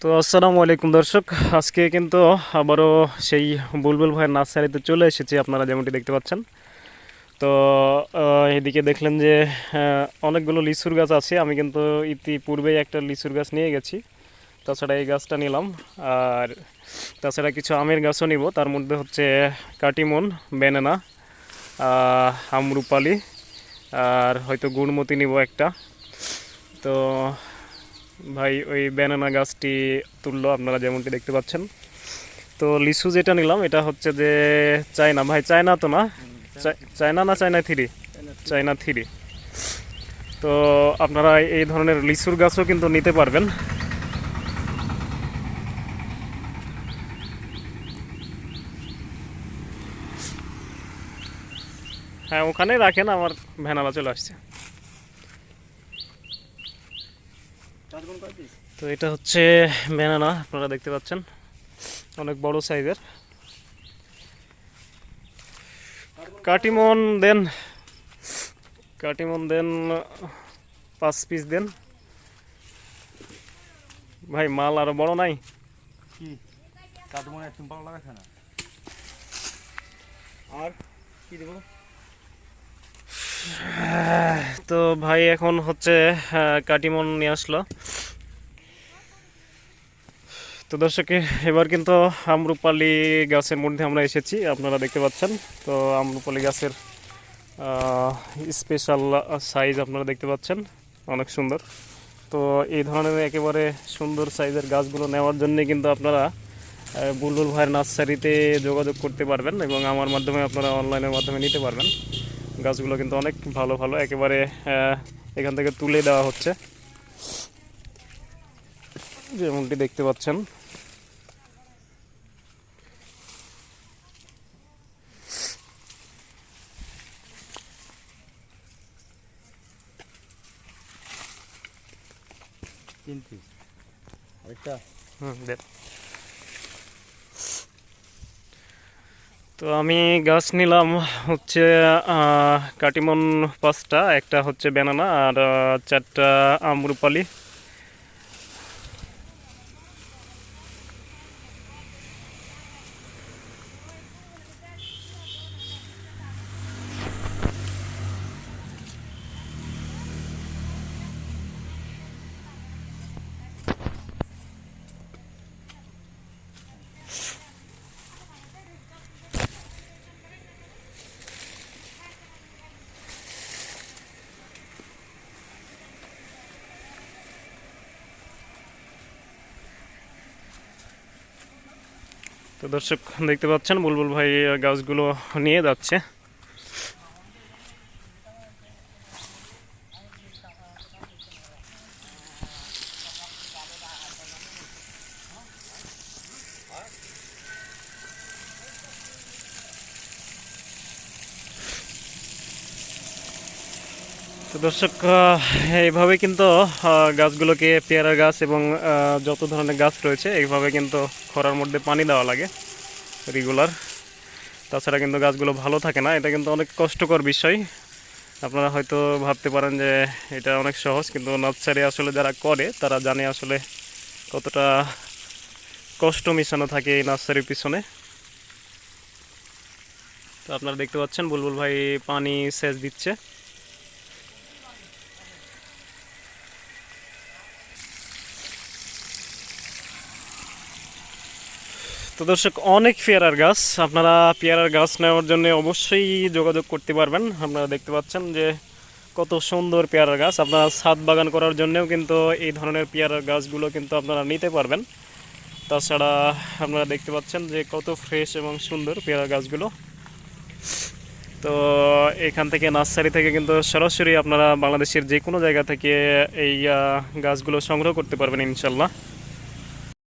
তো আসসালামু আলাইকুম, দর্শক। আজকে কিন্তু আবারও সেই বুলবুল ভাইয়ের নার্সারিতে চলে এসেছি, আপনারা যেমনটি দেখতে পাচ্ছেন। তো এদিকে দেখলেন যে অনেকগুলো লিচুর গাছ আছে। আমি কিন্তু ইতিপূর্বেই একটা লিচুর গাছ নিয়ে গেছি। তাছাড়া এই গাছটা নিলাম। আর তাছাড়া কিছু আমের গাছও নিব। তার মধ্যে হচ্ছে কাটিমন বেনানা আমরুপালি আর হয়তো গুড়মতি নিব একটা। তো ভাই, ওই ব্যানানা গাছটি তুললো, আপনারা যেমনটি দেখতে পাচ্ছেন। তো লিসু যেটা নিলাম, এটা হচ্ছে যে চায়না। ভাই, চায়না তো না? চায়না না চায়না থ্রি? China three. তো আপনারা এই ধরনের লিসুর গাছও কিন্তু নিতে পারবেন। হ্যাঁ ওখানে রাখেন আমার ভ্যানালা চলে আসছে। তো এটা হচ্ছে ব্যানানা আপনারা দেখতে পাচ্ছেন। অনেক বড় সাইজের। কাটিমন দেন কাটিমন দেন পাঁচ পিস দেন। ভাই মাল আরও বড় নাই? কি? কাঠ একদম ভালো লাগাচ্ছে না। আর কি দেবো? তো ভাই এখন হচ্ছে কাটিমন নিয়ে আসলো। তো দর্শকে, এবার কিন্তু আমরুপালি গাছের মধ্যে আমরা এসেছি, আপনারা দেখতে পাচ্ছেন। তো আমরুপালি গাছের স্পেশাল সাইজ আপনারা দেখতে পাচ্ছেন, অনেক সুন্দর। তো এই ধরনের একেবারে সুন্দর সাইজের গাছগুলো নেওয়ার জন্যে কিন্তু আপনারা বুলবুল ভাইয়ের নার্সারিতে যোগাযোগ করতে পারবেন এবং আমার মাধ্যমে আপনারা অনলাইনের মাধ্যমে নিতে পারবেন। গাছগুলো কিন্তু অনেক ভালো ভালো। একেবারে এখান থেকে তুলে দেওয়া হচ্ছে। যেমনটি দেখতে পাচ্ছেন। তিন পিস আরেকটা? হুম দেন তো আমি গাছ নিলাম হচ্ছে কাটিমন পাঁচটা একটা হচ্ছে বেনানা আর চারটা আমরুপালি। তো দর্শক দেখতে পাচ্ছেন বুলবুল ভাই গাছগুলো নিয়ে যাচ্ছে। তো দর্শক এইভাবে কিন্তু গাছগুলোকে পেয়ারা গাছ এবং যত ধরনের গাছ রয়েছে, এইভাবে কিন্তু খরার মধ্যে পানি দেওয়া লাগে রেগুলার। তাছাড়া কিন্তু গাছগুলো ভালো থাকে না, এটা কিন্তু অনেক কষ্টকর বিষয়। আপনারা হয়তো ভাবতে পারেন যে এটা অনেক সহজ, কিন্তু নার্সারি আসলে যারা করে, তারা জানে আসলে কতটা কষ্ট মিশানো থাকে এই নার্সারির পিছনে। তো আপনারা দেখতে পাচ্ছেন, বুলবুল ভাই পানি সেচ দিচ্ছে। তো দর্শক, অনেক পেয়ারার গাছ, আপনারা পেয়ারার গাছ নেওয়ার জন্য অবশ্যই যোগাযোগ করতে পারবেন। আপনারা দেখতে পাচ্ছেন যে কত সুন্দর পেয়ারার গাছ। আপনারা ছাদ বাগান করার জন্যও কিন্তু এই ধরনের পেয়ারার গাছগুলো কিন্তু আপনারা নিতে পারবেন। তাছাড়া আপনারা দেখতে পাচ্ছেন যে কত ফ্রেশ এবং সুন্দর পেয়ারার গাছগুলো। তো এখান থেকে নার্সারি থেকে কিন্তু সরাসরি আপনারা বাংলাদেশের যে কোনো জায়গা থেকে এই গাছগুলো সংগ্রহ করতে পারবেন ইনশাল্লাহ।